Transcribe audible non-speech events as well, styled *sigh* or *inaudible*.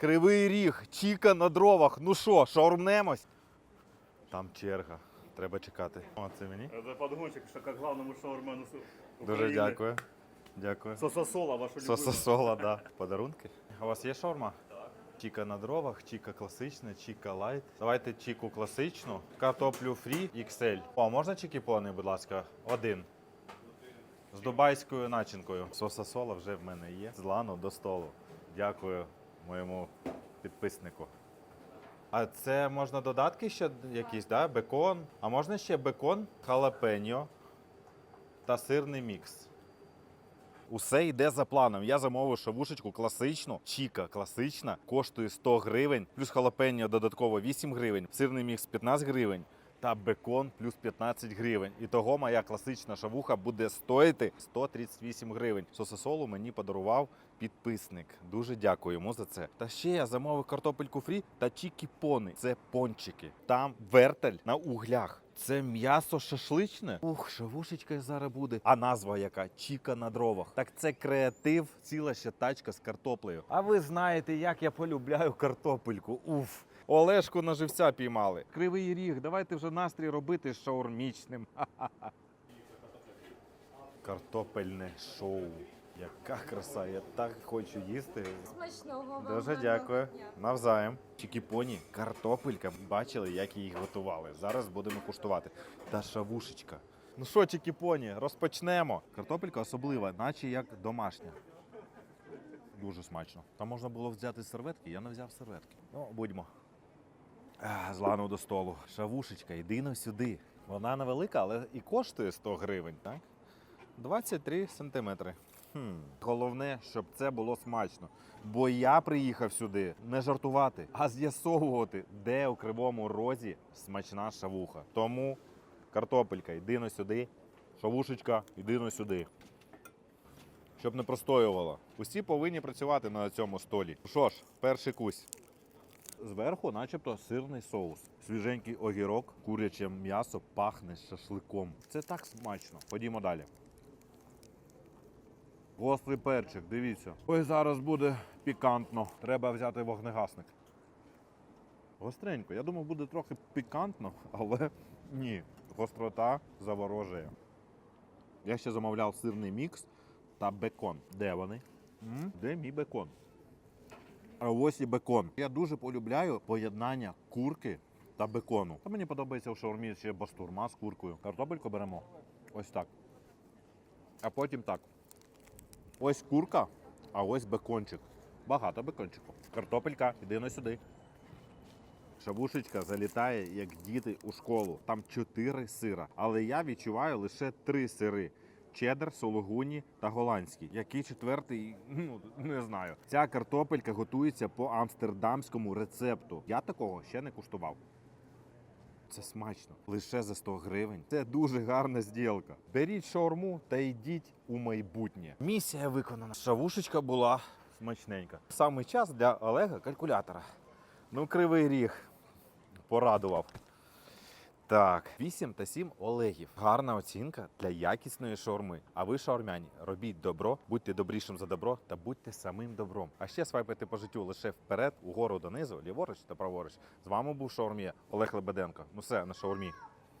Кривий ріг, Чіка на дровах. Ну що, шаурмнемось? Там черга. Треба чекати. О, це мені. Это подгончик, что как главному шаурмену с Дуже дякую. Дякую. Сососола, вашу. Сососола, да. *laughs* Подарунки. У вас є шаурма? Чіка на дровах, чіка класична, чіка лайт. Давайте чіку класичну, картоплю фрі XL. О, можна чікіпони, будь ласка, один. З дубайською начинкою. Сососола вже в мене є. З лану до столу. Дякую моєму підписнику. А це можна додатки ще якісь, да? Бекон. А можна ще бекон, халапеньо та сирний мікс. Усе йде за планом. Я замовив шавушечку класичну, чіка класична, коштує 100 гривень, плюс халапеньо додатково 8 гривень, сирний мікс 15 гривень та бекон плюс 15 гривень. І того моя класична шавуха буде стоїти 138 гривень. Сосисолу мені подарував підписник. Дуже дякую йому за це. Та ще я замовив картопельку фрі та чікіпони. Це пончики. Там вертель на углях. Це м'ясо шашличне. Ух, шавушечка зараз буде. А назва яка? Чіка на дровах. Так це креатив, ціла ще тачка з картоплею. А ви знаєте, як я полюбляю картопельку. Уф. Олешку на живця піймали. Кривий ріг, давайте вже настрій робити шаурмічним. *laughs* Картопельне шоу. Яка краса, я так хочу їсти. Смачного вам. Дуже дякую. Навзаєм. Чікіпоні, картопелька. Бачили, як їх готували. Зараз будемо куштувати. Та шавушечка. Ну що, чікіпоні, розпочнемо. Картопелька особлива, наче як домашня. Дуже смачно. Там можна було взяти серветки, я не взяв серветки. Ну, будьмо. А, з лану до столу. Шавушечка, йди но сюди. Вона невелика, але і коштує 100 гривень, так? 23 сантиметри. Хм. Головне, щоб це було смачно. Бо я приїхав сюди не жартувати, а з'ясовувати, де у кривому розі смачна шавуха. Тому картопелька, йди на сюди, шавушечка, йди на сюди. Щоб не простоювало. Усі повинні працювати на цьому столі. Що ж, перший кусь. Зверху, начебто, сирний соус. Свіженький огірок, куряче м'ясо пахне шашликом. Це так смачно. Ходімо далі. Гострий перчик, дивіться. Ой, зараз буде пікантно. Треба взяти вогнегасник. Гостренько. Я думав, буде трохи пікантно, але ні. Гострота заворожує. Я ще замовляв сирний мікс та бекон. Де вони? М? Де мій бекон? А ось і бекон. Я дуже полюбляю поєднання курки та бекону. Та мені подобається в шаурмі ще бастурма з куркою. Картопельку беремо. Ось так. А потім так. Ось курка, а ось бекончик. Багато бекончику. Картопелька, іди на сюди. Шавушечка залітає, як діти у школу. Там чотири сира. Але я відчуваю лише три сири: чеддер, сологуні та голландський. Який четвертий, ну не знаю. Ця картопелька готується по амстердамському рецепту. Я такого ще не куштував. Це смачно. Лише за 100 гривень. Це дуже гарна зділка. Беріть шаурму та йдіть у майбутнє. Місія виконана. Шавушечка була смачненька. Саме час для Олега калькулятора. Ну, кривий ріг. Порадував. Так, 8 та 7 Олегів. Гарна оцінка для якісної шаурми. А ви, шаурмяні, робіть добро, будьте добрішим за добро та будьте самим добром. А ще свайпайте по життю лише вперед, угору донизу, ліворуч та праворуч. З вами був шаурмія Олег Лебеденко. Ну все, на шаурмі.